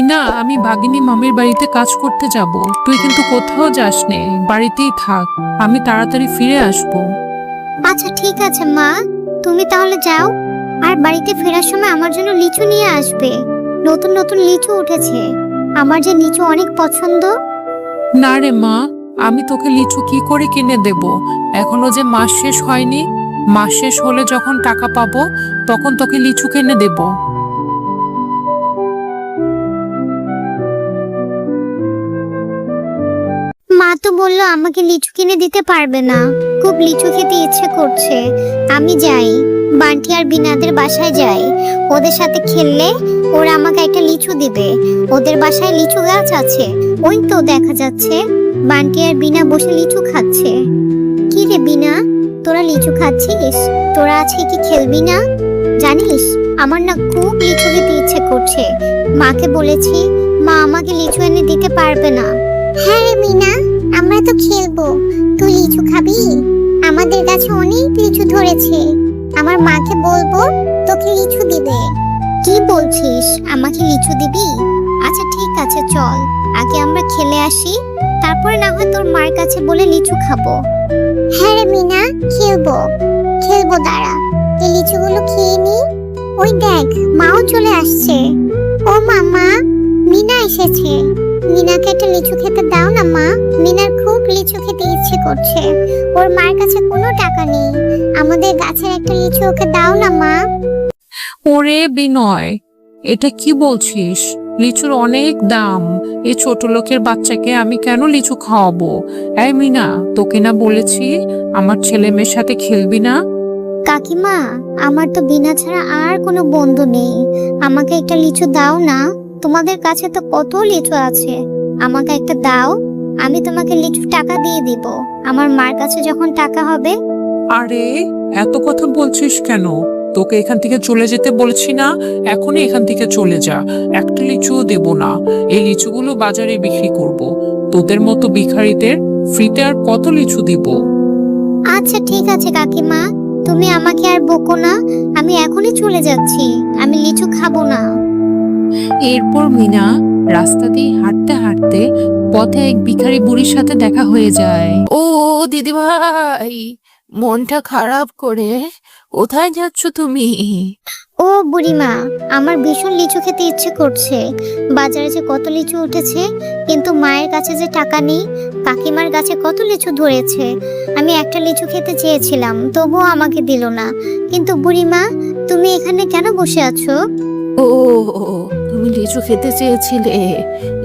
মিনা আমি বাগিনী মামির বাড়িতে কাজ করতে যাব। তুই কিন্তু কোথাও যাস নে বাড়িতেই থাক। আমি তাড়াতাড়ি ফিরে আসব। আচ্ছা ঠিক আছে মা। তুমি তাহলে যাও। আর বাড়িতে ফেরার সময় আমার জন্য লিচু নিয়ে আসবে। নতুন নতুন লিচু উঠেছে। আমার যে লিচু অনেক পছন্দ। না রে মা আমি তোকে লিচু কি করে কিনে দেব? এখনও যে মাস শেষ হয়নি মাস শেষ হলে যখন টাকা পাবো তখন তোকে লিচু কিনে দেব। বলল, আমাকে লিচু কিনে দিতে পারবে না। খুব লিচু খেতে ইচ্ছে করছে। আমি যাই। বান্টি আর বিনাদের বাসায় যাই। ওদের সাথে খেললে ওরা আমাকে একটা লিচু দিবে। ওদের বাসায় লিচু গাছ আছে। ওই তো দেখা যাচ্ছে। বান্টি আর বিনা বসে লিচু খাচ্ছে। কি রে বিনা? তোরা লিচু খাচ্ছিস? তোরা আজকে কি খেলবি না? জানিস, আমার না খুব লিচু খেতে ইচ্ছে করছে। মাকে বলেছি, মা আমাকে লিচু এনে দিতে পারবে না। হ্যাঁ রে মিনা আমরা তো খেলব। তুই লিচু খাবি? আমাদের কাছে অনেক লিচু ধরেছে। আমার মাকে বলব, তোকে লিচু দিবে কি বলছিস? আমাকে লিচু দিবি? আচ্ছা ঠিক আছে, চল। আগে আমরা খেলে আসি। তারপরে না হয় তোর মার কাছে বলে লিচু খাব। হ্যাঁ রে মিনা, খেলব। খেলব, দাঁড়া। এই লিচুগুলো খেয়ে নি। ওই দেখ, মাও চলে আসছে। ও মামা, মিনা এসেছে। মিনাকে একটা লিচু খেতে দাও না মা। মিনার খুব লিচু খেতে ইচ্ছে করছে। ওর মার কাছে কোনো টাকা নেই। আমাদের গাছের একটা লিচু ওকে দাও না মা। ওরে বিনয় এটা কি বলছিস? লিচুর অনেক দাম। এই ছোট লোকের বাচ্চাকে আমি কেন লিচু খাওয়াবো? এই মিনা তোকে না বলেছি আমার ছেলে মেয়ের সাথে খেলবি না? কাকিমা আমার তো বিনা ছাড়া আর কোনো বন্ধু নেই। আমাকে একটা লিচু দাও না। তোমাদের কাছে তো কত লিচু আছে। আমাকে একটা দাও আমি তোমাকে লিচু টাকা দিয়ে দিব। আমার মার কাছে যখন টাকা হবে। আরে এত কথা বলছিস কেন? তোকে এখান থেকে চলে যেতে বলছি না এখনই এখান থেকে চলে যা। একটা লিচুও দেব না। এই লিচুগুলো বাজারে বিক্রি করব। তোদের মতো ভিখারিদের ফ্রিতে আর কত লিচু দিব? আচ্ছা ঠিক আছে কাকিমা। তুমি আমাকে আর বকো না। আমি এখনই চলে যাচ্ছি। আমি লিচু খাব না। এরপর মিনা রাস্তা দিয়ে হাঁটতে হাঁটতে পথে এক ভিখারি বুড়ির সাথে দেখা হয়ে যায়। ও দিদিভাই মনটা খারাপ করে কোথায় যাচ্ছ তুমি? ও বুড়িমা আমার ভীষণ লিচু খেতে ইচ্ছে করছে। বাজারে যে কত লিচু উঠেছে কিন্তু মায়ের কাছে যে টাকা নেই কাকিমার গাছে কত লিচু ধরেছে। আমি একটা লিচু খেতে চেয়েছিলাম তবুও আমাকে দিল না। কিন্তু বুড়িমা তুমি এখানে কেন বসে আছো? ও তুমি লিচু খেতে চেয়েছিলে,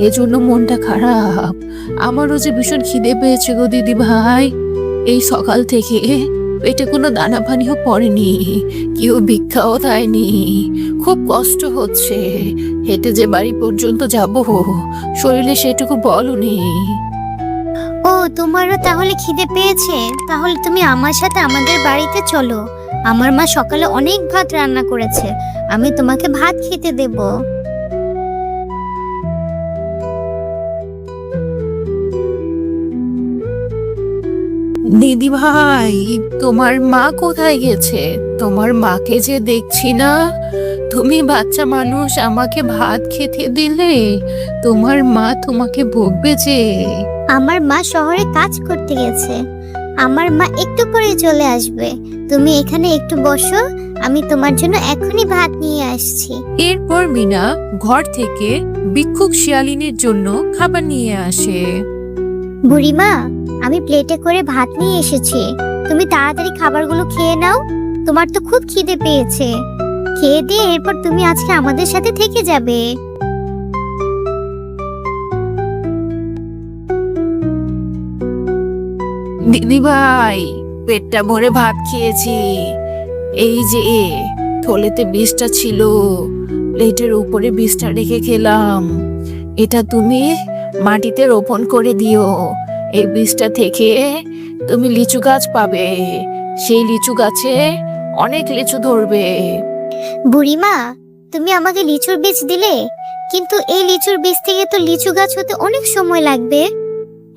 এজন্য মনটা খারাপ। আমারও যে ভীষণ খিদে পেয়েছে গো দিদি ভাই। এই সকাল থেকে পেটে কোনো দানা পানিও পড়েনি, কেউ ভিক্ষাও দেয়নি। খুব কষ্ট হচ্ছে, হেঁটে যে বাড়ি পর্যন্ত যাব, শরীরে সেটুকু বল নেই ও, তোমারও তাহলে খিদে পেয়েছে? তাহলে তুমি আমার সাথে আমাদের বাড়িতে চলো। আমার মা সকালে অনেক ভাত রান্না করেছে, আমি তোমাকে ভাত খেতে দেবো। দিদি ভাই তোমার মা কোথায় গেছে? তোমার মাকে যে দেখছি না? তুমি বাচ্চা মানুষ আমাকে ভাত খেতে দিলে? তোমার মা তোমাকে বকবে যে? আমার মা শহরে কাজ করতে গেছে। আমার মা একটু করে চলে আসবে। তুমি এখানে একটু বসো আমি তোমার জন্য এখনই ভাত নিয়ে আসছি। এরপর মিনা ঘর থেকে ভিক্ষুক শিয়ালিনীর জন্য খাবার নিয়ে আসে। বুড়িমা আমি প্লেটে করে ভাত নিয়ে এসেছি। তুমি তাড়াতাড়ি খাবারগুলো খেয়ে নাও। তোমার তো খুব খিদে পেয়েছে। খেয়ে দিয়ে এরপর তুমি আজকে আমাদের সাথে থেকে যাবে। দিদি ভাই, পেটটা ভরে ভাত খেয়েছি। এই যে, থলেতে বিষটা ছিল। প্লেটের উপরে বিষটা রেখে খেলাম। এটা তুমি মাটিতে রোপণ করে দিও। এই বীজটা থেকে তুমি লিচু গাছ পাবে। সেই লিচু গাছে অনেক লিচু ধরবে। বুড়িমা তুমি আমাকে লিচুর বীজ দিলে কিন্তু এই লিচুর বীজ থেকে তো লিচু গাছ হতে অনেক সময় লাগবে।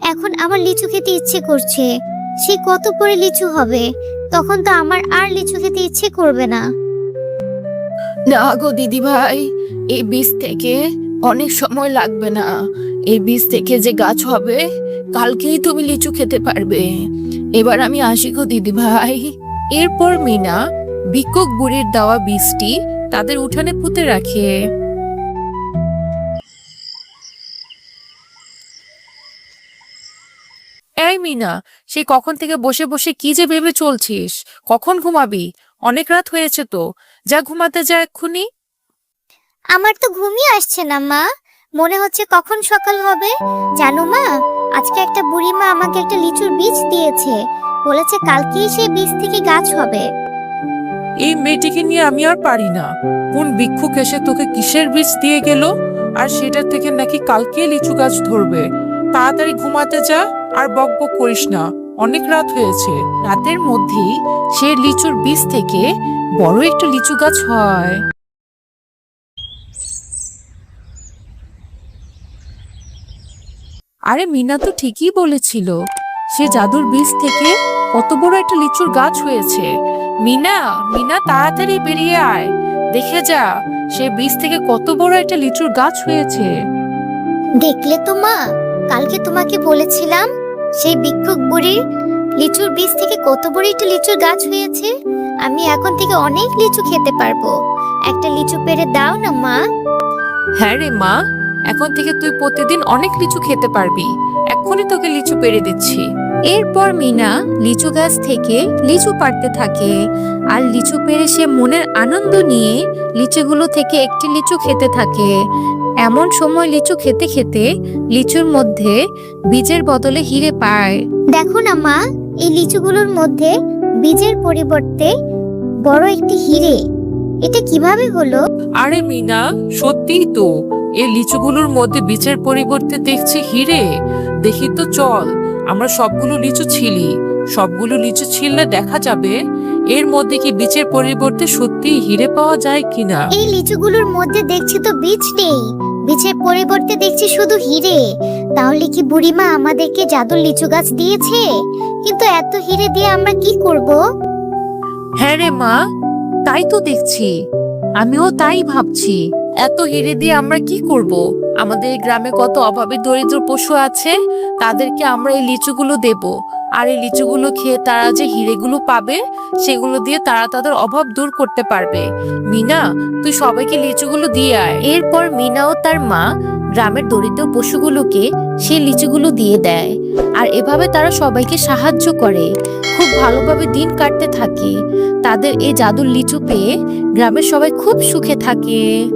এখন আমার লিচু খেতে ইচ্ছে করছে সে কত পরে লিচু হবে তখন তো আমার আর লিচু খেতে ইচ্ছে করবে না। না গো দিদি ভাই এই বীজ থেকে অনেক সময় লাগবে না। এই বীজ থেকে যে গাছ হবে কালকেই তুমি লিচু খেতে পারবে। এবার আমি আসি গো দিদি ভাই। এরপর মিনা, ভিক্ষুক বুড়ির দেওয়া বীজটি তাদের উঠানে পুঁতে রাখে। এই মিনা সেই কখন থেকে বসে বসে কি যে ভেবে চলছিস? কখন ঘুমাবি? অনেক রাত হয়েছে তো। যা ঘুমাতে যা এক্ষুনি। আমার তো ঘুমই আসছে না, মা। মনে হচ্ছে কখন সকাল হবে। জানো মা, আজকে একটা বুড়ি মা আমাকে একটা লিচুর বীজ দিয়েছে। বলেছে কালকেই সেই বীজ থেকে গাছ হবে। এই মেয়েটিকে নিয়ে আমি আর পারি না। কোন ভিক্ষুক এসে তোকে কিসের বীজ দিয়ে গেল? আর সেটা থেকে নাকি কালকে লিচু গাছ ধরবে। তাড়াতাড়ি ঘুমাতে যা আর বক বক করিস না। অনেক রাত হয়েছে। রাতের মধ্যেই সে লিচুর বীজ থেকে বড় একটা লিচু গাছ হয়। আরে মিনা তো ঠিকই বলেছিল সে জাদুর বীজ থেকে কত বড় একটা লিচুর গাছ হয়েছে। মিনা মিনা তাড়াতাড়ি বেরিয়ে আয়। দেখে যা সে বীজ থেকে কত বড় একটা লিচুর গাছ হয়েছে। দেখলে তো মা কালকে তোমাকে বলেছিলাম সেই ভিক্ষুক বুড়ির লিচুর বীজ থেকে কত বড় একটা লিচুর গাছ হয়েছে। আমি এখন থেকে অনেক লিচু খেতে পারব। একটা লিচু পেড়ে দাও না মা। হ্যাঁ রে মা এখন থেকে তুই প্রতিদিন অনেক লিচু খেতে পারবি। এক্ষুনি তোকে লিচু পেরে দিচ্ছি। এরপর মিনা লিচু গাছ থেকে লিচু পাড়তে থাকে আর লিচু পেরে সে মনের আনন্দ নিয়ে লিচুগুলো থেকে একটি লিচু খেতে থাকে। এমন সময় লিচু খেতে খেতে লিচুর মধ্যে বীজের বদলে হিরে পায়। দেখো না মা, এই লিচুগুলোর মধ্যে বীজের পরিবর্তে বড় একটি হিরে এটা কীভাবে হলো? আরে মিনা সত্যিই তো। এই লিচুগুলোর মধ্যে বীজের পরিবর্তে দেখছি হিরে। দেখি তো চল আমরা সবগুলো লিচু ছিলি। সবগুলো লিচু ছিললে দেখা যাবে এর মধ্যে কি বীজের পরিবর্তে সত্যি হিরে পাওয়া যায় কিনা? এই লিচুগুলোর মধ্যে দেখছি তো বীজ নেই। বীজের পরিবর্তে দেখছি শুধু হিরে। তাহলে কি বুড়িমা আমাদেরকে জাদুর লিচু গাছ দিয়েছে? কিন্তু এত হিরে দিয়ে আমরা কি করব? হ্যাঁ রে মা তাই তো দেখছি। আমিও তাই ভাবছি। এত হেরে দিয়ে আমরা কি করব? আমাদের গ্রামে কত অভাবে দরিদ্র পশু আছে, তাদেরকে আমরা এই লিচুগুলো দেব। আর এই লিচুগুলো খেয়ে তারা যে হিরেগুলো পাবে, সেগুলো দিয়ে তারা তাদের অভাব দূর করতে পারবে। মিনা, তুই সবাইকে লিচুগুলো দিয়ে আয়। এরপর মিনা ও তার মা গ্রামের দরিদ্র পশুগুলোকে সেই লিচুগুলো দিয়ে দেয়। আর এভাবে তারা সবাইকে সাহায্য করে। খুব ভালোভাবে দিন কাটতে থাকে। তাদের এই জাদুর লিচু পেয়ে গ্রামের সবাই খুব সুখে থাকে।